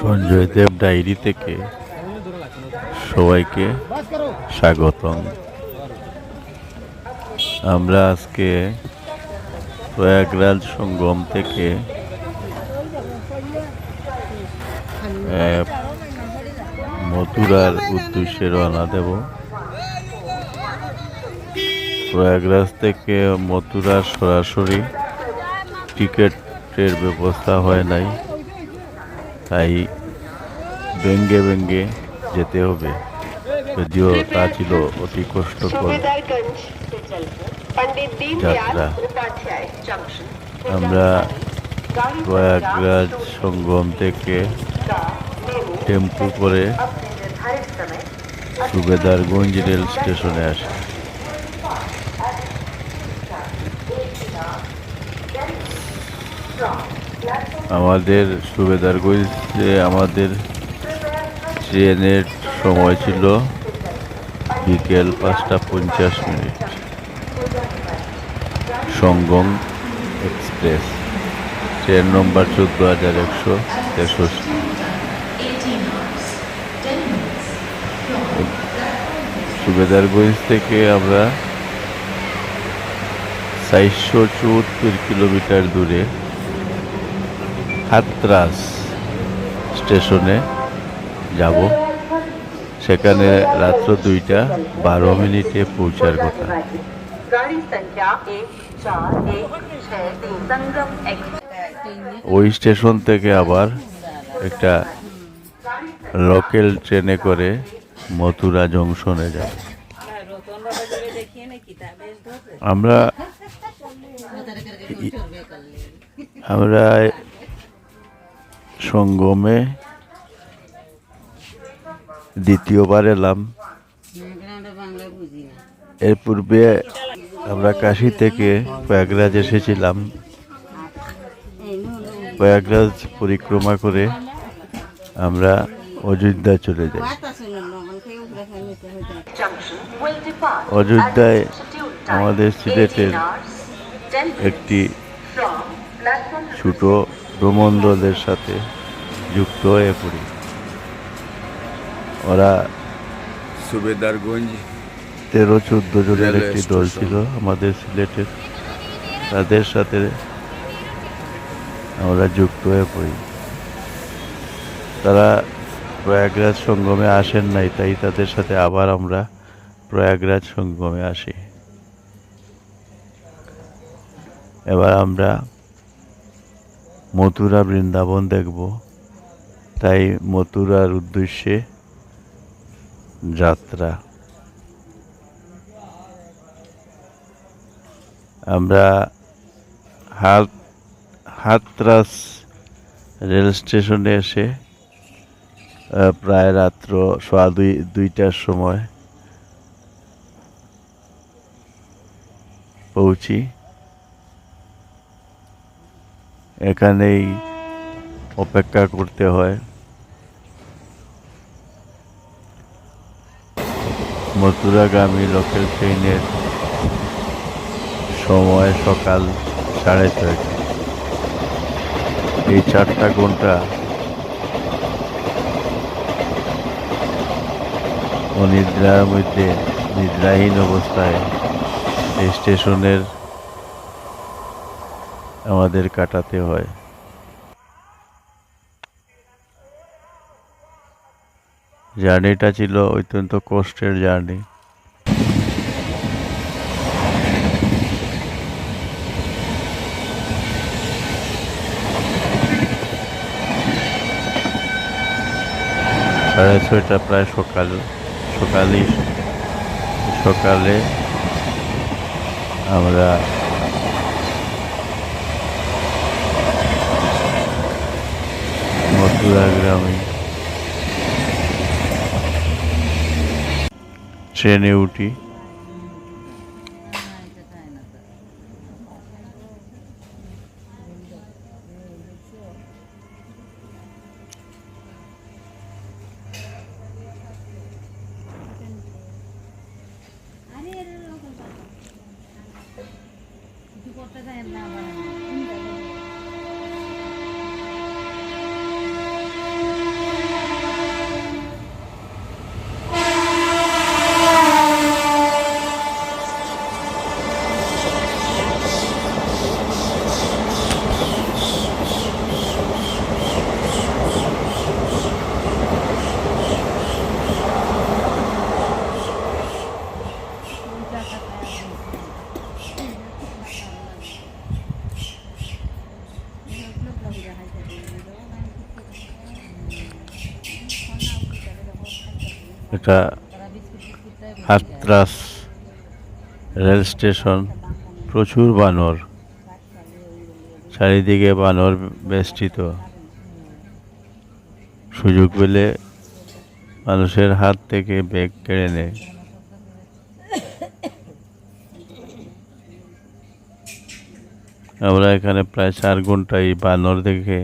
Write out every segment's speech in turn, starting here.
সঞ্জয় দেব diary থেকে সবাইকে স্বাগতম। আমরা আজকে প্রয়াগরাজ সঙ্গম থেকে মথুরার উদ্দেশ্যে রওনা দেব। প্রয়াগরাজ থেকে মথুরা সরাসরি টিকিটের ব্যবস্থা হয় নাই। তাই ব্যঙ্গে ব্যঙ্গে যেতে হবে। যদিও তা ছিল অতি কষ্টকর যাত্রা। আমরা প্রয়াগরাজ সঙ্গম থেকে টেম্পু করে সুবেদারগঞ্জ রেল স্টেশনে আসি। Yeah. আমাদের সুবেদারগঞ্জে আমাদের ট্রেনের সময় ছিল বিকেল পাঁচটা পঞ্চাশ minute. Sangam express. Train number চোদ্দ হাজার একশো তেষট্টি। সুবেদারগঞ্জ থেকে আমরা চারশো চুয়াত্তর কিলোমিটার দূরে হাতরাস স্টেশনে যাব। সেখানে রাত্র দুইটা বারো মিনিটে পৌঁছার কথা। ওই স্টেশন থেকে আবার একটা লোকাল ট্রেনে করে মথুরা জংশনে যাব আমরা আমরা সঙ্গমে দ্বিতীয়বার এলাম। এর পূর্বে আমরা কাশি থেকে প্রয়াগরাজ এসেছিলাম। প্রয়াগরাজ পরিক্রমা করে আমরা অযোধ্যা চলে যাই। অযোধ্যায় আমাদের সিলেটের 18 hours, 10 একটি ছোট ভ্রমণ দলের সাথে যুক্ত হয়ে পড়ি। ওরা সুবেদারগঞ্জ তেরো চোদ্দ জনের একটি দল ছিল আমাদের সিলেটের। তাদের সাথে আমরা যুক্ত হয়ে পড়ি। তারা প্রয়াগরাজ সঙ্গমে আসেন নাই তাই তাদের সাথে আবার আমরা প্রয়াগরাজ সঙ্গমে আসি। এবার আমরা মথুরা বৃন্দাবন দেখব। তাই মথুরার উদ্দেশ্যে যাত্রা। আমরা হাত, হাতরাস রেল স্টেশনে এসে প্রায় রাত্র সোয়া দুই, দুইটার সময় পৌঁছি। এখানেই অপেক্ষা করতে হয়। মথুরাগামী লোকাল ট্রেনের সময় সকাল সাড়ে ছয়টা। এই চারটা ঘণ্টা অনিদ্রার মধ্যে নিদ্রাহীন অবস্থায় স্টেশনের আমাদের কাটাতে হয়। জার্নিটা ছিল অত্যন্ত কষ্টের জার্নি। সাড়ে ছয়টা প্রায় সকাল, সকালই, সকালে আমরা মথুরা গ্রামে ট্রেনে উঠি। এটা হাতরাস রেল স্টেশন, প্রচুর বানর, চারিদিকে বানর বেষ্টিত। সুযোগ পেলে মানুষের হাত থেকে ব্যাগ কেড়ে নেয়। আমরা এখানে প্রায় চার ঘণ্টা এই বানর দেখে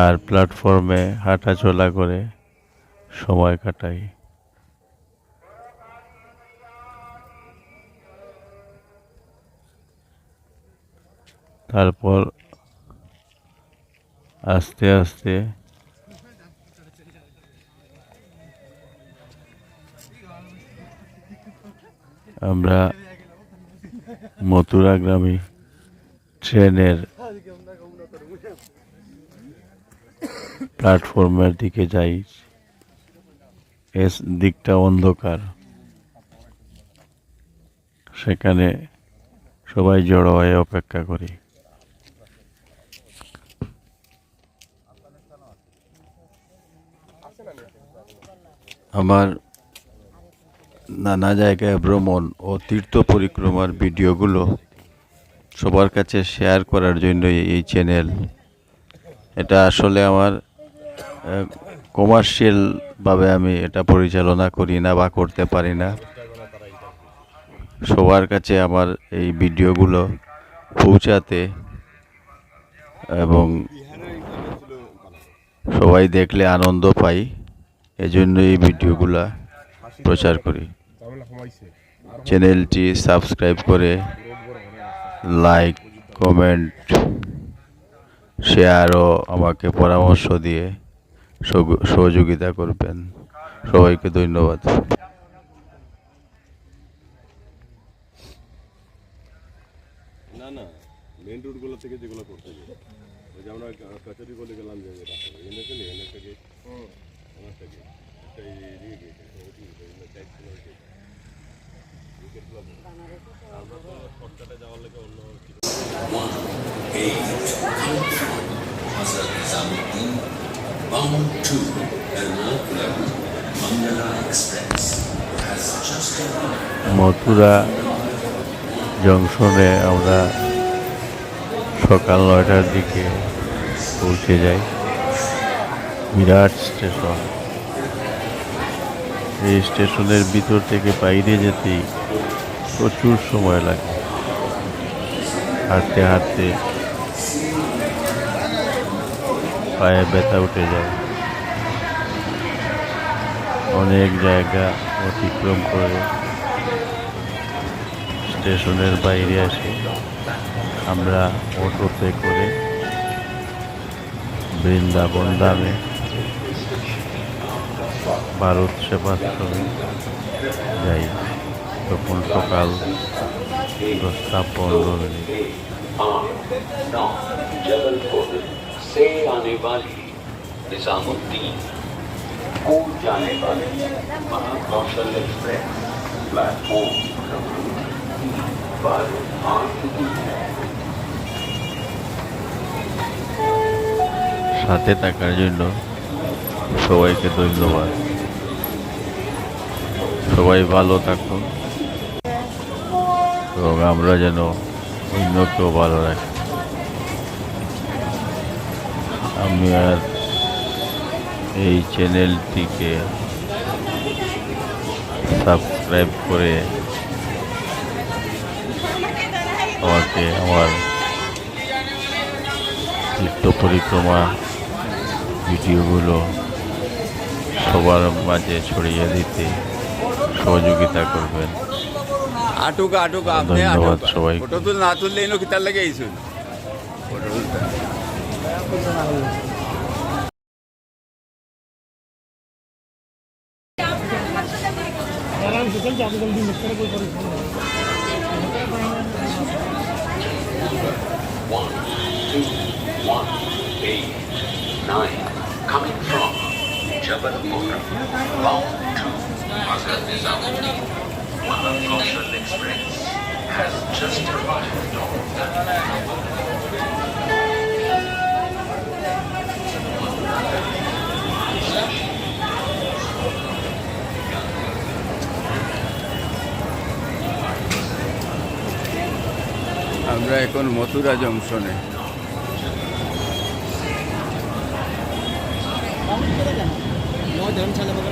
আর প্ল্যাটফর্মে হাঁটা চলা করে। সময় কাটাই। তারপর আস্তে আস্তে আমরা মথুরাগ্রামী ট্রেনের প্ল্যাটফর্মের দিকে যাই। এস দিকটা অন্ধকার। সেখানে সবাই জড়ো হয়ে অপেক্ষা করি। আমার নানা জায়গায় ভ্রমণ ও তীর্থ পরিক্রমার ভিডিওগুলো সবার কাছে শেয়ার করার জন্য এই চ্যানেল। এটা আসলে আমার কমার্শিয়ালভাবে আমি এটা পরিচালনা করি না বা করতে পারি না। সবার কাছে আমার এই ভিডিওগুলো পৌঁছাতে এবং সবাই দেখলে আনন্দ পাই এজন্য এই ভিডিওগুলা প্রচার করি। চ্যানেলটি সাবস্ক্রাইব করে লাইক, কমেন্ট, শেয়ারও আমাকে পরামর্শ দিয়ে সহযোগিতা করবেন। সবাইকে ধন্যবাদ। না না মেন রোডগুলো থেকে যেগুলো করতে হবে। ওই যে আমরা কাছারি বলে গেলাম যে গেট গেট একটা এদিকে গেট gate। ওই gate গুলো বন্ধ। আমরা তো শর্টকাটে যাওয়ার লেগে অন্য মথুরা জংশনে আমরা সকাল নয়টার দিকে পৌঁছে যাই। বিরাট স্টেশন। এই স্টেশনের ভিতর থেকে বাইরে যেতেই প্রচুর সময় লাগে। হাঁটতে হাঁটতে পায়ে ব্যথা উঠে যায়। অনেক জায়গা অতিক্রম করে স্টেশনের বাইরে আসে আমরা অটোতে করে বৃন্দাবন দামে ভারত সেবাশ্রমে যাই। তখন সকাল দশটা পনেরো মিনিট। से आने वाली निजामुद्दीन को जाने वाली महाकौशल एक्सप्रेस प्लेटफॉर्म पर आ चुकी है সাথে থাকার জন্য সবাইকে ধন্যবাদ সবাই ভালো থাকুন এবং আমরা যেন অন্যকেও ভালো রাখি আমি আর এই চ্যানেলটিকে সাবস্ক্রাইব করে আমাকে আমার তীর্থ পরিক্রমা ভিডিওগুলো সবার মাঝে ছড়িয়ে দিতে সহযোগিতা করবেন। আটুক আটুক আপনি ধন্যবাদ সবাইকে। ফটো তুল না তুললে কিতার লাগে এইছুন ফটো जल्दी जल्दी मिक्स करें कोई परेशानी Coming from Jabalpur, bound to Nizamuddin, one of Kaushal Express has just arrived. আমরা এখন মথুরা জংশনে ধর্মশালা